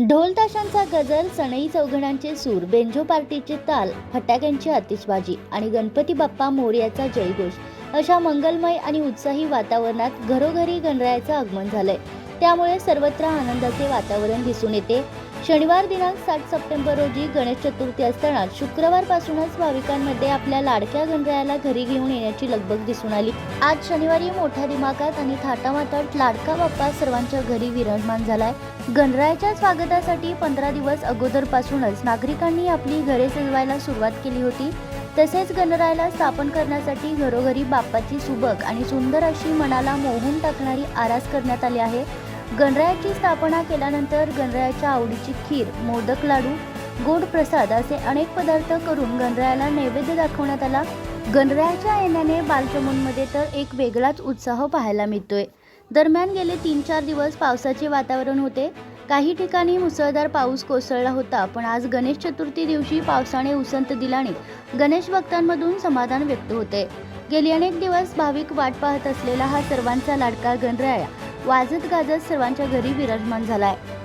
ताशांचा गजर सनई चौघडांचे सूर बेंजो पार्टीचे ताल फटाक्यांची आतिषबाजी आणि गणपती बाप्पा मोर्याचा जयघोष अशा मंगलमय आणि उत्साही वातावरणात घरोघरी गणरायाचं आगमन झालंय. त्यामुळे सर्वत्र आनंदाचे वातावरण दिसून येते. शनिवार दिनांक सात सप्टेंबर रोजी गणेश चतुर्थी असताना शुक्रवारपासूनच भाविकांमध्ये आपल्या लाडक्या गणरायाला घरी घेऊन येण्याची लगबग दिसून आली. आज शनिवारी मोठ्या दिमाकात आणि थाटामाटात लाडका बाप्पा सर्वांच्या घरी विराजमान झालाय. गणरायाच्या स्वागतासाठी पंधरा दिवस अगोदरपासूनच नागरिकांनी आपली घरे सजवायला सुरुवात केली होती. तसेच गणरायाला स्थापन करण्यासाठी घरोघरी बाप्पाची सुबक आणि सुंदर अशी मनाला मोहून टाकणारी आरास करण्यात आली आहे. गणरायाची स्थापना केल्यानंतर गणरायाच्या आवडीची खीर मोदक लाडू गोड प्रसाद असे अनेक पदार्थ करून गणरायाला नैवेद्य दाखवण्यात आला. गणरायाच्या येण्याने बालचमूनमध्ये तर एक वेगळाच उत्साह पाहायला मिळतोय. दरम्यान गेले तीन चार दिवस पावसाचे वातावरण होते. काही ठिकाणी मुसळधार पाऊस कोसळला होता पण आज गणेश चतुर्थी दिवशी पावसाने उसंत दिल्याने गणेश भक्तांमधून समाधान व्यक्त होते. गेली अनेक दिवस भाविक वाट पाहत असलेला हा सर्वांचा लाडका गणराया वाजत गाजत सर्वांच्या घरी विराजमान झाला आहे